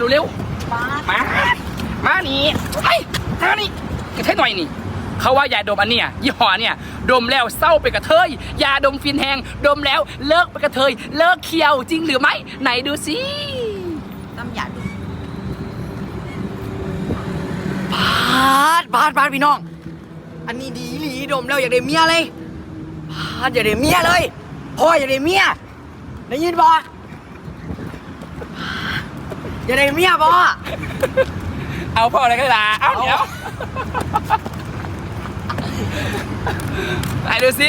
ดูเร็ว มา มานี่ไปมานี่กระเทยหน่อยนี่ เขาว่ายาดมอันเนี้ยยี่ห้อเนี่ย ดมแล้วเศร้าไปนกระเทย ยาดมฟินแหงดมแล้วเลิกไปนกระเทย เลิกเคียวจริงหรือไม่ ไหนดูสิน้ำยาดูบาดบาดบาดพี่น้อง อันนี้ดีหลีดมแล้วอยากได้เมียเลยบาดอยากได้เมียเลยพ่ออยากได้เมียได้ยินบ่ อยากได้เมียบ่เอาพ่ออะไรกันล่ะเอาเดี๋ยวไหนดูสิ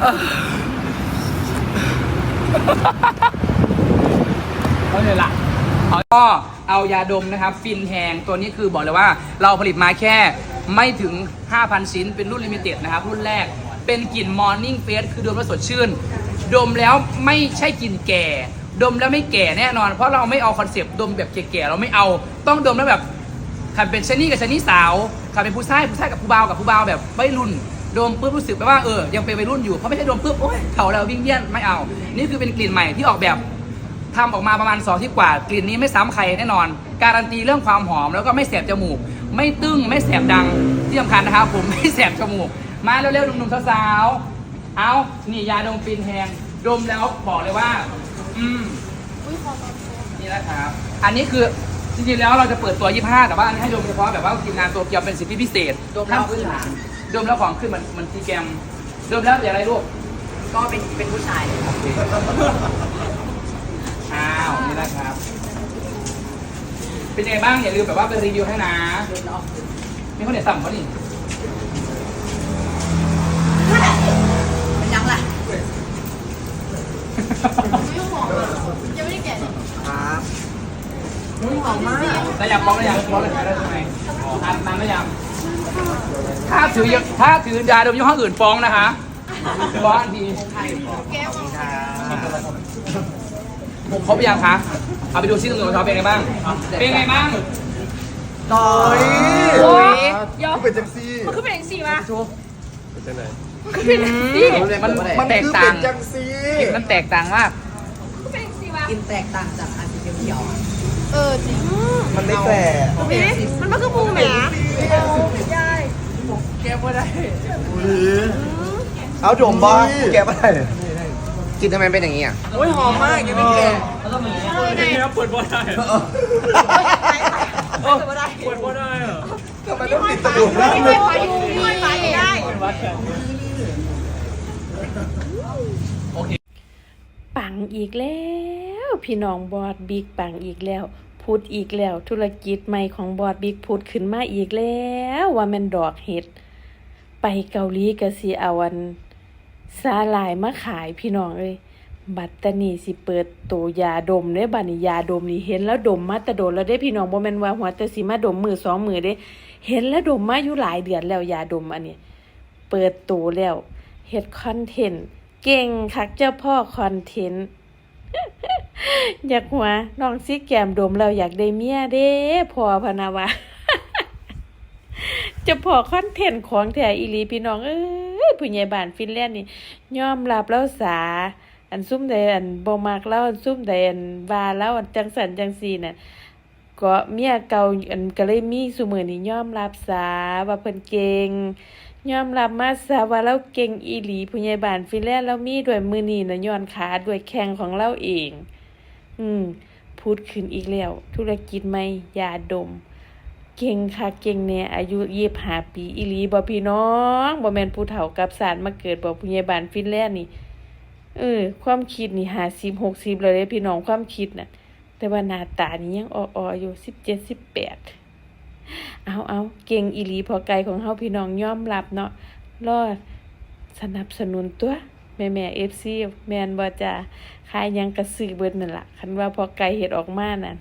เออเอาเลยล่ะเอาก็เอายาดมนะครับ ฟินแฮงตัวนี้คือบอกเลยว่าเราผลิตมาแค่ไม่ถึง 5,000 ชิ้น เป็นรุ่นลิมิเต็ดนะครับ รุ่นแรกเป็นกลิ่นมอร์นิ่งเฟสคือดมแล้วสดชื่น ดมแล้วไม่ใช่กลิ่นแก่ ดมแล้วไม่แก่แน่นอน เพราะเราไม่เอาคอนเซปต์ดมแบบแก่ๆเราไม่เอาต้องดมแล้วแบบขันเป็นชนี่กับชนี่สาวขันเป็นผู้ชายผู้ชายกับผู้บ่าวกับผู้บ่าวแบบไม่รุ่นดมปุ๊บรู้สึกไปว่าเออยังเป็นวัยรุ่นอยู่เพราะไม่ใช่ดมปุ๊บโอ๊ยเผาแล้ววิ่งเยี่ยนไม่เอา นี่คือเป็นกลิ่นใหม่ที่ออกแบบทำออกมาประมาณ2ที่กว่ากลิ่นนี้ไม่ซ้ำใครแน่นอน การันตีเรื่องความหอมแล้วก็ไม่แสบจมูก ไม่ตึงไม่แสบดังที่สำคัญนะครับผมไม่แสบจมูก มาเร็วๆหนุ่มๆสาวๆเอานี่ยาดมฟินแฮงดมแล้วบอกเลยว่า อืมนี่นะครับ อันนี้คือจริงๆแล้วเราจะเปิดตัว 25 แต่ว่าอันนี้ให้ดมเฉพาะแบบว่าทีมงานตัวเกียวเป็นสิทธิพิเศษดมแล้วขั้นพื้นฐานดมแล้วของขึ้นมันมันทีแกรมดมแล้วอย่างไรลูกก็เป็นเป็นผู้ชายอ้าวนี่นะครับ เป็นยังไงบ้างอย่าลืมแบบว่าเป็นรีวิวให้นะดมแล้วออกคือมีคนเด็ดสั่งเขานี่ หอมมากแต่อยากฟ้องได้ยังฟ้องเลยได้ไหมอ่านนานได้ยังถ้าถือถ้าถือยาดมยี่ห้ออื่นฟ้องนะคะฟ้องทีแก้วมาผมครบยังคะ เอาไปดูซิหนุ่มๆชอบเป็นไงบ้าง เป็นไงบ้างต่อยโอ้ยยอมเป็นจังซี่มันคือเป็นอย่างสี่วะเป็นจังไหนมันคือเป็นยังสี่มันมันแตกต่างจังซี่มันแตกต่างมากเป่งสี่ะกินแตกต่างจากอันสีเขียวๆอ เออจริงมันไม่แปลกนี่มันมันคือปูแหมยายแก้ไม่ได้เอาดมบ้าแกไม่ได้กินทำไมเป็นอย่างนี้อะโอ้ยหอมมากยังไม่แก่เออไงเปิดบอลได้ไม่ได้เปิดบอลได้เหรอทำไมต้องติดตะลุกนะไม่ได้ไปอยู่ไม่ไปได้ปังอีกแล้ว พี่น้องบอดบิ๊กปังอีกแล้วพูดอีกแล้ว ธุรกิจใหม่ของบอดบิ๊กพูดขึ้นมาอีกแล้ว ว่ามันดอกเห็ด ไปเกาหลีก็สิเอาอันสาหลายมาขายพี่น้องเอ้ยบัตตานีสิเปิดโตวยาดมเด้บัดนี้ยาดมนี่เห็นแล้วดมมาแต่โดนแล้วได้พี่น้องบ่แม่นว่าหัวแต่สิมาดมมือสองมือเด้ เห็นแล้วดมมาอยู่หลายเดือนแล้วยาดมอันนี้เปิดตัวแล้วเฮ็ดคอนเทนต์เก่งคักเจ้าพ่อคอนเทนต์ อยากหัวน้องซิแกมดมแล้วอยากได้เมียเด้พอพนาวะจะพอคอนเทนต์ของแท้อีหลีพี่น้องเอ้ยผู้ใหญ่บ้านฟินแลนด์นี่ยอมรับแล้วสา อันซุ่มใดอันบ่มักแล้วอันซุ่มใดอันวาแล้วอันจังสันจังซีน่ะก็เมียเก่าอันก็เลยมีซุมือนี้ยอมรับสาว่าเพิ่นเก่งยอมรับมาซะว่าเราเก่งอีหลีผู้ใหญ่บ้านฟินแลนด์เรามีด้วยมือนีนะย้อนขาด้วยแข้งของเราเอง อืม พูดขึ้นอีกแล้ว ธุรกิจใหม่ยาดม เก่งค่ะเก่งเนี่ยอายุยี่ห้าปีอีหลีบ่พี่น้องบ่แมนผู้เฒ่ากับสารมาเกิดบ่ผู้ใหญ่บ้านฟินแลนด์นี่เออ ความคิดนี่หาสิบหกสิบเลยเด้พี่น้องความคิดน่ะ แต่ว่าหน้าตานี่ยังอ่อๆอยู่สิบเจ็ดสิบแปดเอาเอาเก่งอีหลีพอไกลของเฮาพี่น้องยอมรับเนาะรอดสนับสนุนตัว แม่แม่เอฟซีแมนบอจ่าขายยังกระซื้อเบิดนั่นล่ะ คันว่าพอไกลเห็ดออกมานั่น